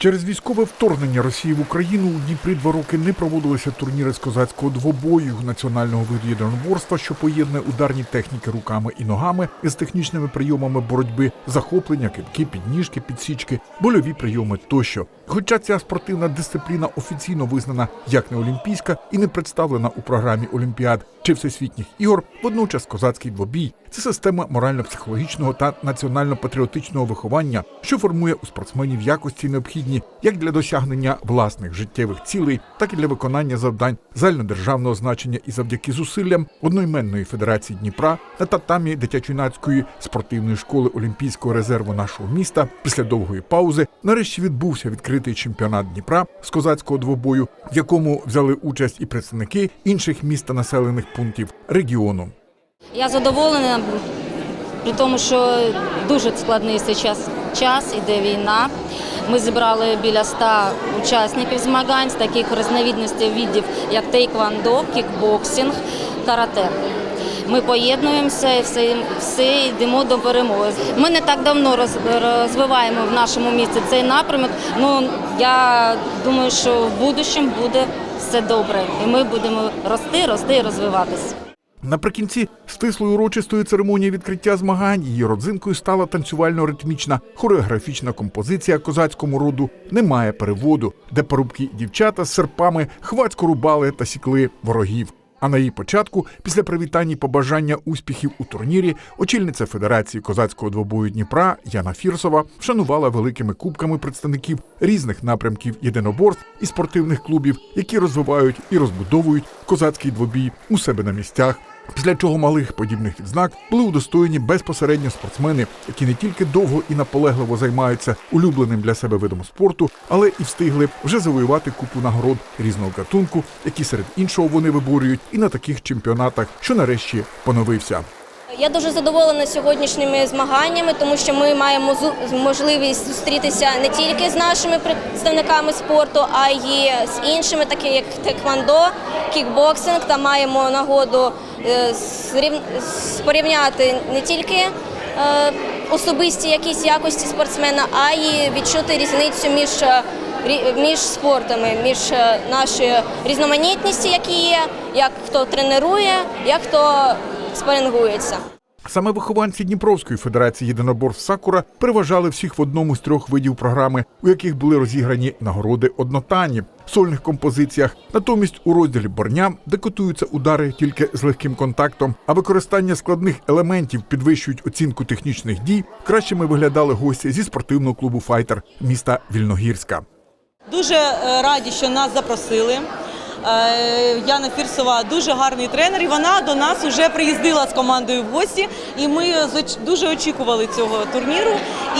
Через військове вторгнення Росії в Україну у Дніпрі два роки не проводилися турніри з козацького двобою національного виду єдиноборства, що поєднує ударні техніки руками і ногами з технічними прийомами боротьби, захоплення, кидки, підніжки, підсічки, больові прийоми тощо. Хоча ця спортивна дисципліна офіційно визнана як не олімпійська і не представлена у програмі Олімпіад чи всесвітніх ігор, водночас козацький двобій це система морально-психологічного та національно-патріотичного виховання, що формує у спортсменів якості необхідні як для досягнення власних життєвих цілей, так і для виконання завдань загальнодержавного значення і завдяки зусиллям одноіменної федерації Дніпра на татамі дитячо-юнацької спортивної школи Олімпійського резерву нашого міста після довгої паузи нарешті відбувся відкритий чемпіонат Дніпра з козацького двобою, в якому взяли участь і представники інших міст та населених пунктів регіону. Я задоволена, при тому, що дуже складний цей час, час іде війна. Ми зібрали біля 100 учасників змагань з таких різновідностей видів, як тейквондо, кікбоксинг, карате. Ми поєднуємося і все, все йдемо до перемоги. Ми не так давно розвиваємо в нашому місті цей напрямок. Ну я думаю, що в будущому буде все добре, і ми будемо рости, рости і розвиватися. Наприкінці стислої урочистої церемонії відкриття змагань її родзинкою стала танцювально-ритмічна хореографічна композиція козацькому роду Немає переводу, де парубки дівчата з серпами хвацько рубали та сікли ворогів. А на її початку, після привітань і побажання успіхів у турнірі, очільниця Федерації козацького двобою Дніпра Яна Фірсова вшанувала великими кубками представників різних напрямків єдиноборств і спортивних клубів, які розвивають і розбудовують козацький двобій у себе на місцях. Після чого малих подібних відзнак були удостоєні безпосередньо спортсмени, які не тільки довго і наполегливо займаються улюбленим для себе видом спорту, але і встигли вже завоювати купу нагород різного гатунку, які серед іншого вони виборюють і на таких чемпіонатах, що нарешті поновився. Я дуже задоволена сьогоднішніми змаганнями, тому що ми маємо можливість зустрітися не тільки з нашими представниками спорту, а й з іншими, такі як теквондо, кікбоксинг. Та маємо нагоду е, порівняти не тільки е, особисті якісь якості спортсмена, а й відчути різницю між. Між спортами, між е, нашою різноманітністю, які є, як хто тренує, як хто спарингується. Саме вихованці Дніпровської федерації єдиноборств Сакура переважали всіх в одному з трьох видів програми, у яких були розіграні нагороди однотанні в сольних композиціях. Натомість у розділі борня, де котуються удари тільки з легким контактом, а використання складних елементів підвищують оцінку технічних дій. Кращими виглядали гості зі спортивного клубу Файтер міста Вільногірська. Дуже е, раді, що нас запросили. Е, Яна Фірсова дуже гарний тренер, і вона до нас вже приїздила з командою в гості. І ми дуже очікували цього турніру.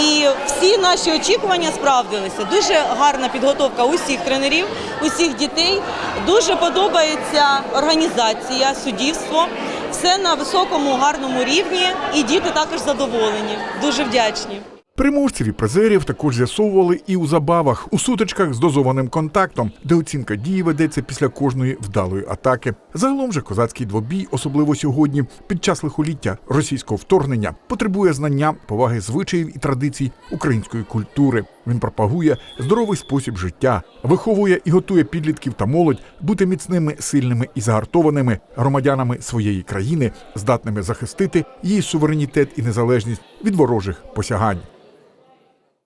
І всі наші очікування справдилися. Дуже гарна підготовка усіх тренерів, усіх дітей. Дуже подобається організація, суддівство. Все на високому гарному рівні, і діти також задоволені. Дуже вдячні. Переможців і призерів також з'ясовували і у забавах, у сутичках з дозованим контактом, де оцінка дії ведеться після кожної вдалої атаки. Загалом же козацький двобій, особливо сьогодні, під час лихоліття російського вторгнення, потребує знання, поваги звичаїв і традицій української культури. Він пропагує здоровий спосіб життя, виховує і готує підлітків та молодь бути міцними, сильними і загартованими громадянами своєї країни, здатними захистити її суверенітет і незалежність від ворожих посягань.